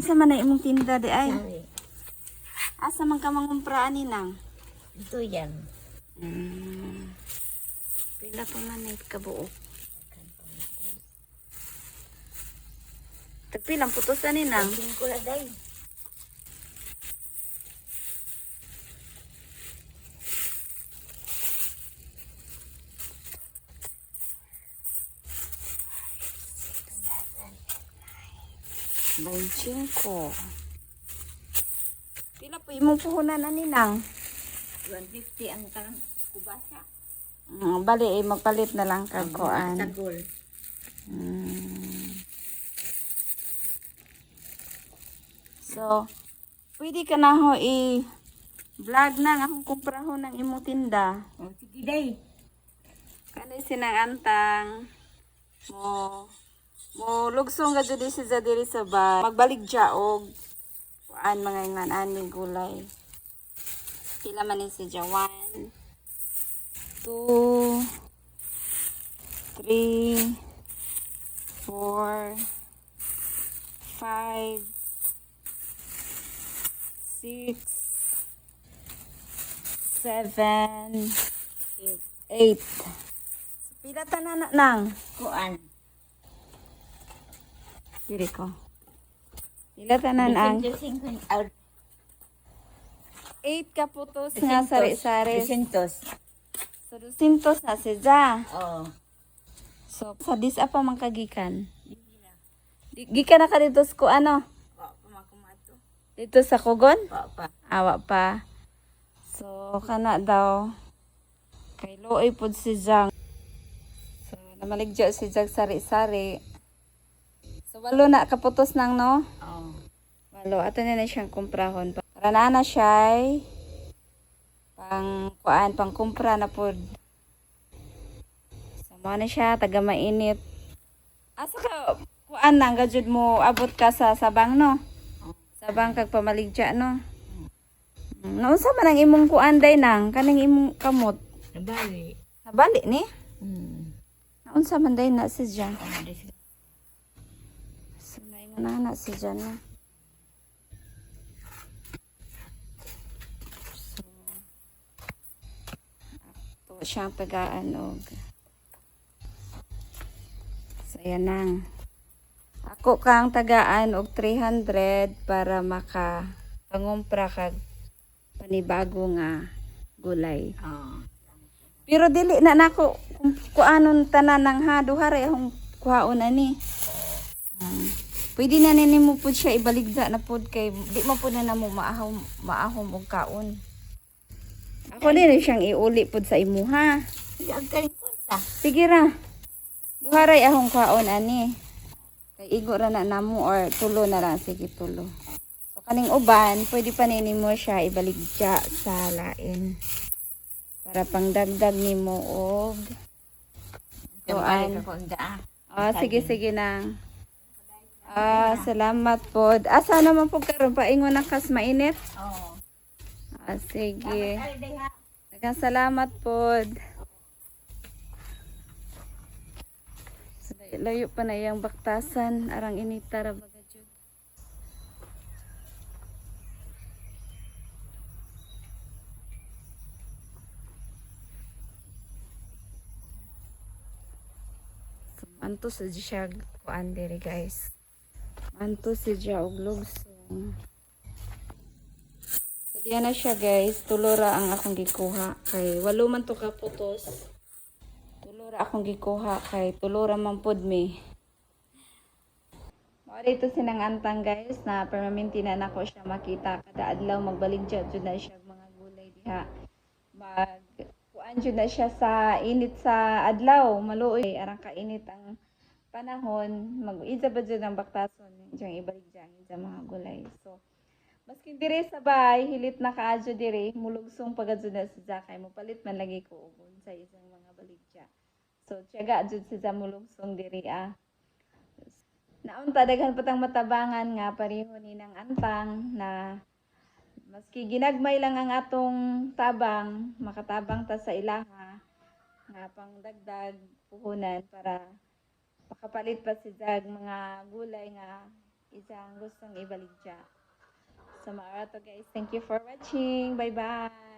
Isa man na imong tinda di ay. Sabi. Asa man ka mangumpra ani nang? Ito yan. Mm. Pila pa man na kabuok. Tagpilang putos ani nang? Tingko na dahil. 25. Pila po imong puhunan ani nang? 150 ang tang kubasa. Mm, bali eh, magpalit na lang kag kuan. Mm. So, pwede ka na ho i vlog na akong kumprahon ng imong tinda. Oh, sige day. Kani sinang antang mo oh mo lugsong ga jud si diri sa ba magbalik ja og kuan mga ingan ani gulay. Pila man ni si Jawan. 2 3 4 5 6 7 Eight. 8 Pila tanan na nang? Kuan. Diri ko. Pila tanan ang Bisintos, sing- ah, 8 ka putos nga sari-sari. bisintos. So, 200 na si Ja. Oo. So, sa dis pa man kagikan. Gikan na ka dito sa ku- ano? Dito sa Kugon? Pa, pa. Awa pa. So, kana daw. Kay Looy pod si Jang. So, namaligya si Jang sari-sari. So, walo na kaputos nang no? Oo. Walo, ato na na siyang kumprahon. Para na na siya ay pang kuan, pang kumpra na pod. Sama na siya, taga mainit. Asa ka, kuan na, gajud mo, abot ka sa sabang no? Sabang kag pamaligya no? Mm, Naunsa man ang imong kuan day nang, kanang imong kamot. Nabali. Nabali ni? Hmm. Naunsa man day na si Jan. Ano day sila? Sunay mo na na si Jan na. So, ato siyang tagaan og So, yan nang. Ako kang tagaan og 300 para maka pangumpra kag panibago nga gulay. Oo. Pero dili na nako kung kuanon tanan ng ha duha ra akong kuhaon ani. Pwede na nini mo pud siya ibaligda na pud kay di mo pud na namo maahom maahom og kaon. Ako din siyang iuli pud sa imuha. Sige, ra. Duha ra akong kaon ani. Kay igo ra na namo or tulo na lang sige tulo. So kaning uban, pwede pa nini mo siya ibaligda sa lain. Para pangdagdag nimo og Kuan. Ah, sige, sige na. Ah, salamat pod. Asa naman po karon paingon na kas mainit? Oo. Ah, sige. Daghang salamat. So, Layo pa na iyang baktasan arang inita ra baga jud. So, Anto sa siya kuan diri guys. Anto si og lugsong. So, diyan na siya guys. Tulora ang akong gikuha. Kay walo man to ka putos. Tulora akong gikuha. Kay tulora man pod mi. Mao dito sinang antang guys na permanente na nako siya makita kada adlaw magbalik jud na siya mga gulay diha. Mag kuan jud na siya sa init sa adlaw maluoy arang kainit ang panahon mag-isa ba jud ang baktason diyang ibalik dyan sa mga gulay. So Maski dire sa bahay, hilit na kaadyo dire, mulugsong pagadyo na sa Zakay mo, palit man lagi ko ugon sa isang mga baligya. So, tiyaga adyo sa mulugsong dire ah. Naunta, daghan patang matabangan nga pareho ni ng antang na maski ginagmay lang ang atong tabang, makatabang ta sa ilaha, nga pang dagdag puhunan para makapalit pa si Jag mga gulay nga isang gustong ibaligya. So, maara to guys. Thank you for watching. Bye-bye.